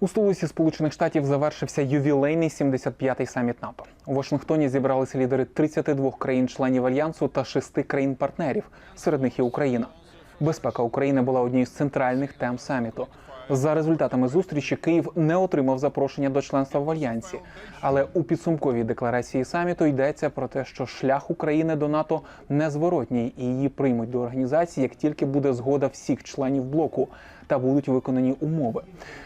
У столиці Сполучених Штатів завершився ювілейний 75-й саміт НАТО. У Вашингтоні зібралися лідери 32 країн-членів альянсу та 6 країн-партнерів. Серед них і Україна. Безпека України була однією з центральних тем саміту. За результатами зустрічі Київ не отримав запрошення до членства в альянсі. Але у підсумковій декларації саміту йдеться про те, що шлях України до НАТО незворотній, і її приймуть до організації, як тільки буде згода всіх членів блоку та будуть виконані умови.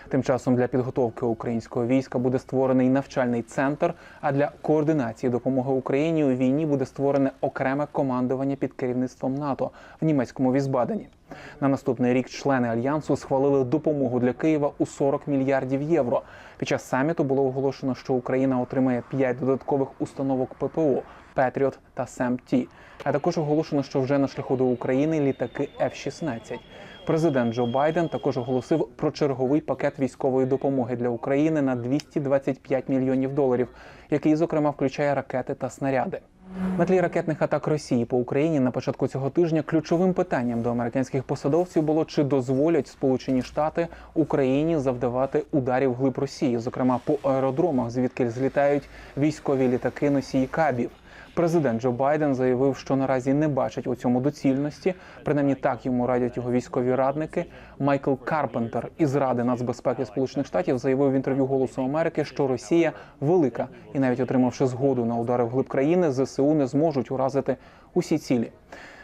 Тим часом для підготовки українського війська буде створений навчальний центр. А для координації допомоги Україні у війні буде створене окреме командування під керівництвом НАТО в німецькому Візбадені. На наступний рік члени альянсу схвалили допомогу для Києва у 40 мільярдів євро. Під час саміту було оголошено, що Україна отримає 5 додаткових установок ППО Петріот та СЕМ-Т. А також оголошено, що вже на шляху до України літаки F-16. Президент Джо Байден також оголосив про черговий пакет військової допомоги для України на 225 мільйонів доларів, який, зокрема, включає ракети та снаряди. На тлі ракетних атак Росії по Україні на початку цього тижня ключовим питанням до американських посадовців було чи дозволять Сполучені Штати Україні завдавати ударів глиб Росії, зокрема по аеродромах, звідки злітають військові літаки носії кабів. Президент Джо Байден заявив, що наразі не бачить у цьому доцільності. Принаймні так йому радять його військові радники. Майкл Карпентер із Ради нацбезпеки Сполучених Штатів заявив в інтерв'ю Голосу Америки, що Росія велика, і навіть отримавши згоду на удари вглиб країни, ЗСУ не зможуть уразити усі цілі.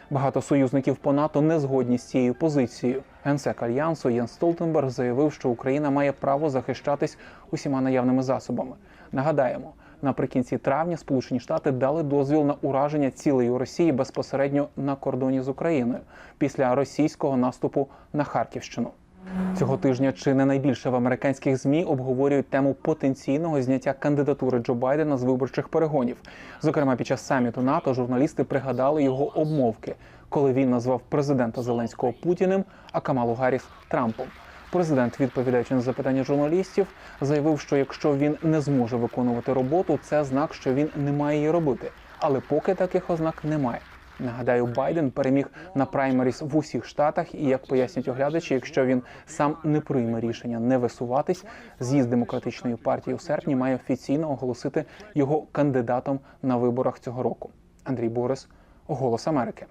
Багато союзників по НАТО не згодні з цією позицією. Генсек альянсу Єн Столтенберг заявив, що Україна має право захищатись усіма наявними засобами. Нагадаємо, наприкінці травня Сполучені Штати дали дозвіл на ураження цілої Росії безпосередньо на кордоні з Україною після російського наступу на Харківщину. Цього тижня чи не найбільше в американських змі обговорюють тему потенційного зняття кандидатури Джо Байдена з виборчих перегонів. Зокрема, під час саміту НАТО журналісти пригадали його обмовки, коли він назвав президента Зеленського Путіним, а Камалу Гарріс Трампом. Президент, відповідаючи на запитання журналістів, заявив, що якщо він не зможе виконувати роботу, це знак, що він не має її робити. Але поки таких ознак немає. Нагадаю, Байден переміг на праймеріс в усіх штатах, і як пояснюють оглядачі, якщо він сам не прийме рішення не висуватись, з'їзд демократичної партії у серпні має офіційно оголосити його кандидатом на виборах цього року. Андрій Борис, Голос Америки.